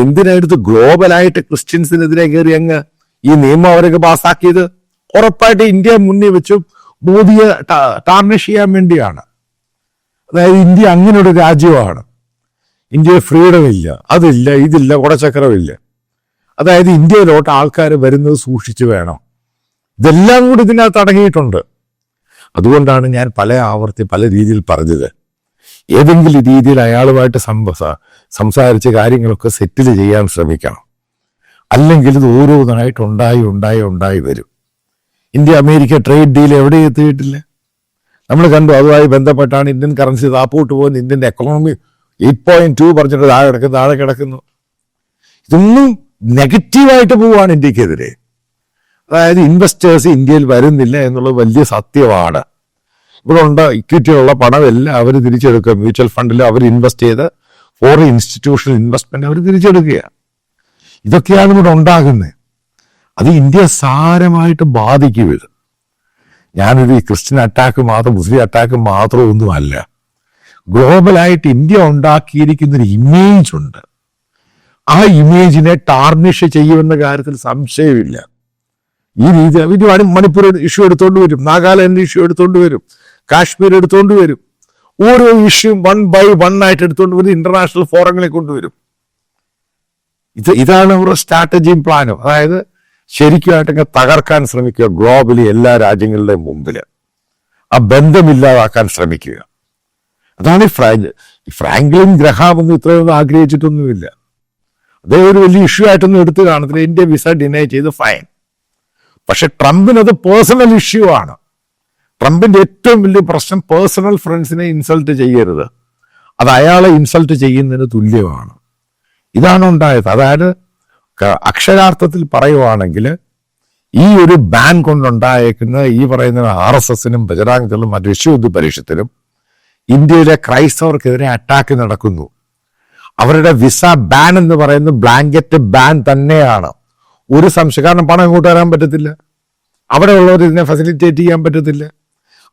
എന്തിനായിട്ട് ഗ്ലോബലായിട്ട് ക്രിസ്ത്യൻസിനെതിരെ കയറി അങ്ങ് ഈ നിയമം അവരൊക്കെ പാസ്സാക്കിയത് ഉറപ്പായിട്ട് ഇന്ത്യ മുന്നിൽ വെച്ചു മോദിയെ ടാർണിഷ് ചെയ്യാൻ വേണ്ടിയാണ്. അതായത് ഇന്ത്യ അങ്ങനെ ഒരു രാജ്യമാണ്. ഇന്ത്യയിൽ ഫ്രീഡം ഇല്ല അതില്ല ഇതില്ല കുടച്ചക്രമില്ല. അതായത് ഇന്ത്യയിലോട്ട് ആൾക്കാർ വരുന്നത് സൂക്ഷിച്ചു വേണം. ഇതെല്ലാം കൂടി ഇതിനകത്ത് അടങ്ങിയിട്ടുണ്ട്. അതുകൊണ്ടാണ് ഞാൻ പല ആവർത്തി പല രീതിയിൽ പറഞ്ഞത്. ഏതെങ്കിലും രീതിയിൽ അയാളുമായിട്ട് സംസ സംസാരിച്ച് കാര്യങ്ങളൊക്കെ സെറ്റിൽ ചെയ്യാൻ ശ്രമിക്കണം. അല്ലെങ്കിൽ ഇത് ഓരോന്നായിട്ട് ഉണ്ടായി ഉണ്ടായി ഉണ്ടായി വരും. ഇന്ത്യ അമേരിക്ക ട്രേഡ് ഡീൽ എവിടെ എത്തിയിട്ടില്ല? നമ്മൾ കണ്ടു അതുമായി ബന്ധപ്പെട്ടാണ് ഇന്ത്യൻ കറൻസി താപ്പോട്ട് പോകുന്നത്. ഇന്ത്യന്റെ എക്കണോമി എയ്റ്റ് പോയിന്റ് ടു പറഞ്ഞിട്ട് താഴെ കിടക്കുന്നു താഴെ കിടക്കുന്നു. ഇതൊന്നും നെഗറ്റീവായിട്ട് പോവുകയാണ് ഇന്ത്യക്കെതിരെ. അതായത് ഇൻവെസ്റ്റേഴ്സ് ഇന്ത്യയിൽ വരുന്നില്ല എന്നുള്ളത് വലിയ സത്യമാണ്. ഇവിടെ ഉണ്ട് ഇക്വിറ്റിയുള്ള പണം എല്ലാം അവർ തിരിച്ചെടുക്കുക. മ്യൂച്വൽ ഫണ്ടിൽ അവർ ഇൻവെസ്റ്റ് ചെയ്ത് ഫോറിൻ ഇൻസ്റ്റിറ്റ്യൂഷണൽ ഇൻവെസ്റ്റ്മെന്റ് അവർ തിരിച്ചെടുക്കുക. ഇതൊക്കെയാണ് ഇവിടെ ഉണ്ടാകുന്നത്. അത് ഇന്ത്യ സാരമായിട്ട് ബാധിക്കും ഇത്. ഞാനൊരു ക്രിസ്ത്യൻ അറ്റാക്ക് മാത്രം മുസ്ലിം അറ്റാക്ക് മാത്രം ഒന്നുമല്ല ഗ്ലോബലായിട്ട് ഇന്ത്യ ഉണ്ടാക്കിയിരിക്കുന്ന ഒരു ഇമേജ് ഉണ്ട്. ആ ഇമേജിനെ ടാർണിഷ് ചെയ്യുമെന്ന കാര്യത്തിൽ സംശയമില്ല. ഈ രീതി മണിപ്പൂർ ഇഷ്യൂ എടുത്തോണ്ട് വരും നാഗാലാൻഡ് ഇഷ്യൂ എടുത്തോണ്ട് വരും. കാശ്മീർ എടുത്തുകൊണ്ട് വരും. ഓരോ ഇഷ്യൂ വൺ ബൈ വൺ ആയിട്ട് എടുത്തുകൊണ്ട് വരും ഇന്റർനാഷണൽ ഫോറങ്ങളെ കൊണ്ടുവരും ഇത് ഇതാണ് അവരുടെ സ്ട്രാറ്റജിയും പ്ലാനും അതായത് ശരിക്കുമായിട്ടൊക്കെ തകർക്കാൻ ശ്രമിക്കുക ഗ്ലോബലി എല്ലാ രാജ്യങ്ങളുടെയും മുമ്പിൽ ആ ബന്ധമില്ലാതാക്കാൻ ശ്രമിക്കുക. അതാണ് ഈ ഫ്രാങ്ക് ഈ ഫ്രാങ്ക്ലിൻ ഗ്രഹാം ഒന്നും ഇത്രയൊന്നും ആഗ്രഹിച്ചിട്ടൊന്നുമില്ല. അദ്ദേഹം ഒരു വലിയ ഇഷ്യൂ ആയിട്ടൊന്നും എടുത്തു കാണത്തില്ല. ഇന്ത്യ വിസ ഡിനൈ ചെയ്ത് ഫൈൻ പക്ഷെ ട്രംപിന് അത് പേഴ്സണൽ ഇഷ്യൂ ആണ്. ട്രംപിന്റെ ഏറ്റവും വലിയ പ്രശ്നം പേഴ്സണൽ ഫ്രണ്ട്സിനെ ഇൻസൾട്ട് ചെയ്യരുത്. അത് അയാളെ ഇൻസൾട്ട് ചെയ്യുന്നതിന് തുല്യമാണ്. ഇതാണ് ഉണ്ടായത്. അതായത് അക്ഷരാർത്ഥത്തിൽ പറയുവാണെങ്കിൽ ഈ ഒരു ബാൻ കൊണ്ടുണ്ടായേക്കുന്ന ഈ പറയുന്ന ആർ എസ് എസിനും ബജരാംഗത്തിലും മറ്റു വിശ്വയുദ്ധ പരീക്ഷത്തിലും ഇന്ത്യയിലെ ക്രൈസ്തവർക്കെതിരെ അറ്റാക്ക് നടക്കുന്നു. അവരുടെ വിസ ബാൻ എന്ന് പറയുന്ന ബ്ലാങ്കറ്റ് ബാൻ തന്നെയാണ്. ഒരു സംശയം. കാരണം പണം ഇങ്ങോട്ട് വരാൻ പറ്റത്തില്ല. അവിടെ ഉള്ളവർ ഇതിനെ ഫെസിലിറ്റേറ്റ് ചെയ്യാൻ പറ്റത്തില്ല.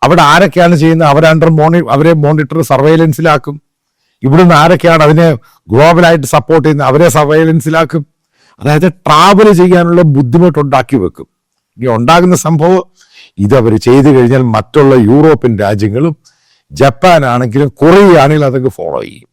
അവിടെ ആരൊക്കെയാണ് ചെയ്യുന്നത്? അവരെ അണ്ടർ മോണി അവരെ മോണിറ്റർ സർവൈലൻസിലാക്കും ഇവിടുന്ന് ആരൊക്കെയാണ് അതിനെ ഗ്ലോബലായിട്ട് സപ്പോർട്ട് ചെയ്യുന്നത്? അവരെ സർവൈലൻസിലാക്കും അതായത് ട്രാവൽ ചെയ്യാനുള്ള ബുദ്ധിമുട്ടുണ്ടാക്കി വെക്കും. ഇനി ഉണ്ടാകുന്ന സംഭവം ഇത് അവർ ചെയ്തു കഴിഞ്ഞാൽ മറ്റുള്ള യൂറോപ്യൻ രാജ്യങ്ങളും ജപ്പാൻ ആണെങ്കിലും കൊറിയ ആണെങ്കിലും അതൊക്കെ ഫോളോ ചെയ്യും.